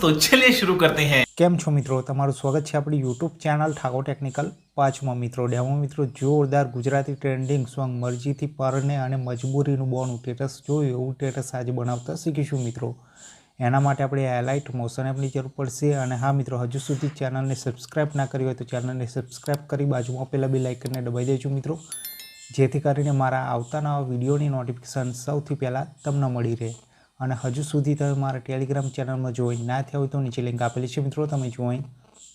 तो चलिए शुरू करते हैं કેમ છો મિત્રો તમારું સ્વાગત છે આપણી યુટ્યુબ ચેનલ ઠાકોર ટેકનિકલ પાંચમાં મિત્રો ડેમો મિત્રો જોરદાર ગુજરાતી ટ્રેન્ડિંગ સોંગ મરજીથી પરને અને મજબૂરીનું બોનું ટેટસ જોયું એવું ટેટસ આજે બનાવતા શીખીશું મિત્રો એના માટે આપણે એલાઇટ મોશન એપની જરૂર પડશે અને હા મિત્રો હજુ સુધી ચેનલને સબસ્ક્રાઇબ ના કરી હોય તો ચેનલને સબસ્ક્રાઇબ કરી બાજુમાં પેલા બે લાઇકનને દબાઈ દેજો મિત્રો જેથી કરીને મારા આવતા નવા વિડીયોની નોટિફિકેશન સૌથી પહેલાં તમને મળી રહે અને હજુ સુધી તમે મારા ટેલિગ્રામ ચેનલમાં જોઈન ના થયા હોય તો નીચે લિંક આપેલી છે. મિત્રો, તમે જોઈન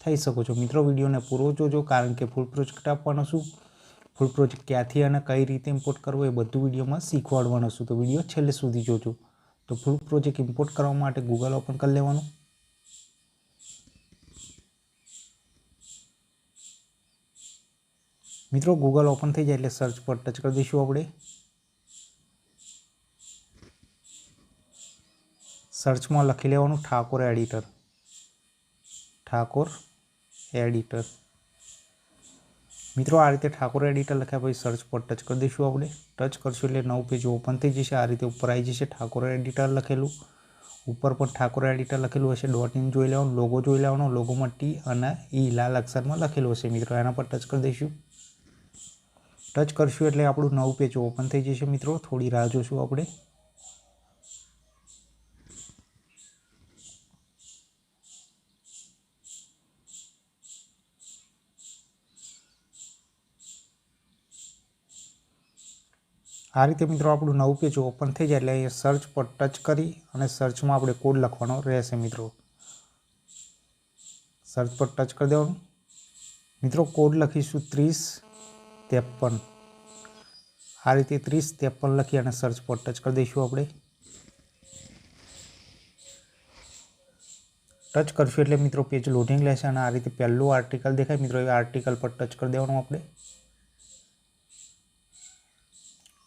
થઈ શકો છો. મિત્રો, વિડીયોને પૂરો જોજો, કારણ કે ફૂલ પ્રોજેક્ટ આપવાનો છું. ફૂલ પ્રોજેક્ટ ક્યાંથી અને કઈ રીતે ઇમ્પોર્ટ કરવો એ બધું વિડીયોમાં શીખવાડવાનું છું. તો વીડિયો છેલ્લે સુધી જોજો. તો ફૂલ પ્રોજેક્ટ ઇમ્પોર્ટ કરવા માટે ગૂગલ ઓપન કરી લેવાનું. મિત્રો ગૂગલ ઓપન થઈ જાય એટલે સર્ચ પર ટચ કરી દઈશું આપણે. સર્ચમાં લખી લેવાનું ઠાકોર એડિટર ઠાકોર એડિટર મિત્રો, આ રીતે ઠાકોર એડિટર લખ્યા પછી સર્ચ પર ટચ કરી દઈશું આપણે. ટચ કરશું એટલે નવું પેજ ઓપન થઈ જશે. આ રીતે ઉપર આવી જશે ઠાકોર એડિટર લખેલું. ઉપર પણ ઠાકોર એડિટર લખેલું હશે. ડોટ ઇન જોઈ લેવાનું લોગો જોઈ લેવાનો લોગોમાં ટી અને ઈ લાલ અક્ષરમાં લખેલું હશે. મિત્રો, એના પર ટચ કરી દઈશું. ટચ કરશું એટલે આપણું નવું પેજ ઓપન થઈ જશે. મિત્રો, થોડી રાહ જોશું આપણે. આ રીતે મિત્રો આપણું નવું પેજ ઓપન થઈ જાય એટલે અહીંયા સર્ચ પર ટચ કરી અને સર્ચમાં આપણે કોડ લખવાનો રહેશે મિત્રો. સર્ચ પર ટચ કરી દેવાનું. મિત્રો કોડ લખીશું ત્રીસ ત્રેપન. આ રીતે ત્રીસ ત્રેપન લખી અને સર્ચ પર ટચ કરી દઈશું આપણે. ટચ કરશું એટલે મિત્રો પેજ લોડિંગ લેશે અને આ રીતે પહેલું આર્ટિકલ દેખાય. મિત્રો એ આર્ટિકલ પર ટચ કરી દેવાનું આપણે.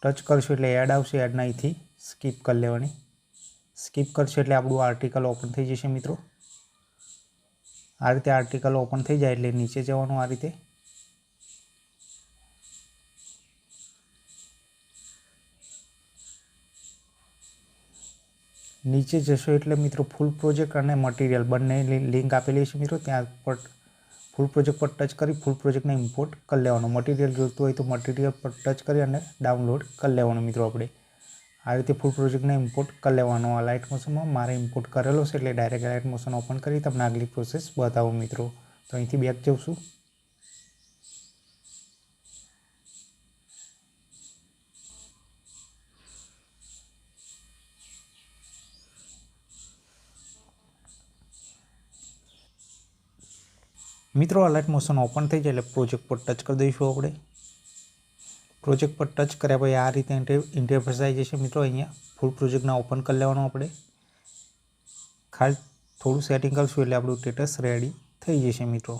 ટચ કરશું એટલે એડ આવશે એડના અહીંથી સ્કીપ કરી લેવાની. સ્કીપ કરશું એટલે આપણું આર્ટિકલ ઓપન થઈ જશે મિત્રો. આ રીતે આર્ટિકલ ઓપન થઈ જાય એટલે નીચે જવાનું આ રીતે. નીચે જશો એટલે મિત્રો ફૂલ પ્રોજેક્ટ અને મટીરિયલ બંને લિંક આપેલી છે મિત્રો. ત્યાં પર ફૂલ પ્રોજેક્ટ પર ટચ કરી ફૂલ પ્રોજેક્ટને ઇમ્પોર્ટ કરી લેવાનો. મટીરિયલ જોઈતું હોય તો મટીરિયલ પર ટચ કરી અને ડાઉનલોડ કરી લેવાનું મિત્રો આપણે. આ રીતે ફૂલ પ્રોજેક્ટને ઇમ્પોર્ટ કરી લેવાનો. આ લાઇટ મોશનમાં મારે ઇમ્પોર્ટ કરેલો છે એટલે ડાયરેક્ટ લાઇટ મોશન ઓપન કરી તમને આગલી પ્રોસેસ બતાવું મિત્રો. તો અહીંથી બેક જઉં છું. મિત્રો અલર્ટ મોશન ઓપન થઈ જાય એટલે પ્રોજેક્ટ પર ટચ કરી દઈશું આપણે. પ્રોજેક્ટ પર ટચ કર્યા પછી આ રીતે ઇન્ટરફેસ આવી જશે મિત્રો. અહીંયા ફૂલ પ્રોજેક્ટના ઓપન કરી લેવાનું આપણે. ખાલી થોડું સેટિંગ કરશું એટલે આપણું સ્ટેટસ રેડી થઈ જશે મિત્રો.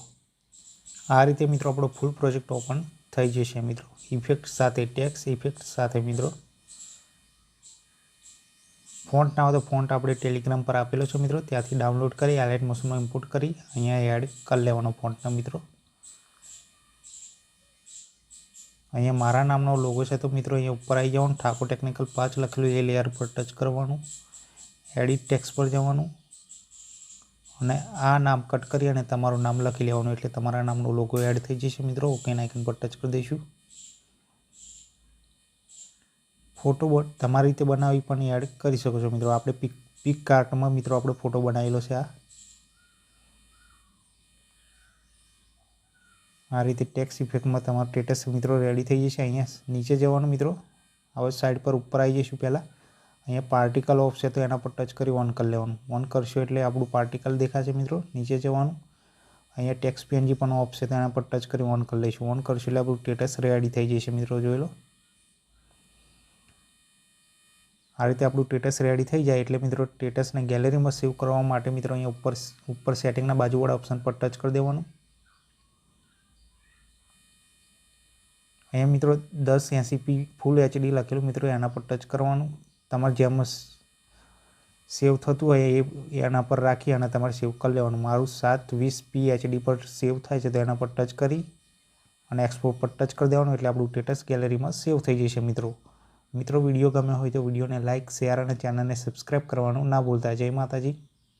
આ રીતે મિત્રો આપણો ફૂલ પ્રોજેક્ટ ઓપન થઈ જશે મિત્રો. ઇફેક્ટ સાથે ટેક્સ ઇફેક્ટ સાથે મિત્રો. ફોન્ટ ના હોય તો ફોન્ટ આપણે ટેલિગ્રામ પર આપેલો છે મિત્રો. ત્યાંથી ડાઉનલોડ કરી આલાઇટ મોશનમાં ઇમ્પોર્ટ કરી, અહીંયા એડ કરી લેવાનો ફોન્ટનો મિત્રો. અહીંયા મારા નામનો લોગો છે તો મિત્રો અહીંયા ઉપર આવી જવાનું. ઠાકોર ટેકનિકલ પાંચ લખેલું એ લેયર પર ટચ કરવાનું. એડિટ ટેક્સ પર જવાનું. અને આ નામ કટ કરી અને તમારું નામ લખી લેવાનું, એટલે તમારા નામનો લોગો એડ થઈ જશે મિત્રો. ઓકે આઇકન પર ટચ કરી દઈશું. ફોટો તમારી રીતે બનાવી પણ એડ કરી શકો છો મિત્રો. આપણે પિક પિક કાર્ટમાં મિત્રો આપણે ફોટો બનાવેલો છે આ. આ રીતે ટેક્સ ઇફેક્ટમાં તમારો સ્ટેટસ મિત્રો રેડી થઈ જશે. અહીંયા નીચે જવાનું મિત્રો. હવે સાઈડ પર ઉપર આવી જઈશું પહેલાં. અહીંયા પાર્ટિકલ ઓફ છે તો એના પર ટચ કરી ઓન કરી લેવાનું. ઓન કરશો એટલે આપણું પાર્ટિકલ દેખાશે મિત્રો. નીચે જવાનું. અહીંયા ટેક્સ પીએનજી પણ ઓફ છે તો એના પર ટચ કરી ઓન કરી લઈશું. ઓન કરશું એટલે આપણું સ્ટેટસ રેડી થઈ જશે મિત્રો. જોઈ લો. આ રીતે આપણું ટેટસ રેડી થઈ જાય એટલે મિત્રો ટેટસને ગેલેરીમાં સેવ કરવા માટે મિત્રો અહીંયા ઉપર ઉપર સેટિંગના બાજુવાળા ઓપ્શન પર ટચ કરી દેવાનું. અહીંયા મિત્રો દસ એંસીપી ફૂલ એચડી લખેલું મિત્રો, એના પર ટચ કરવાનું. તમારે જેમ સેવ થતું હોય એ, એના પર રાખી અને તમારે સેવ કરી લેવાનું. મારું સાત વીસ પી એચડી પર સેવ થાય છે તો એના પર ટચ કરી અને એક્સપોર્ટ પર ટચ કરી દેવાનું એટલે આપણું ટેટસ ગેલેરીમાં સેવ થઈ જશે મિત્રો. મિત્રો, વીડિયો ગમ્યો હોય તો વિડીયોને લાઇક શેર અને ચેનલને સબસ્ક્રાઈબ કરવાનું ના ભૂલતા. જય માતાજી.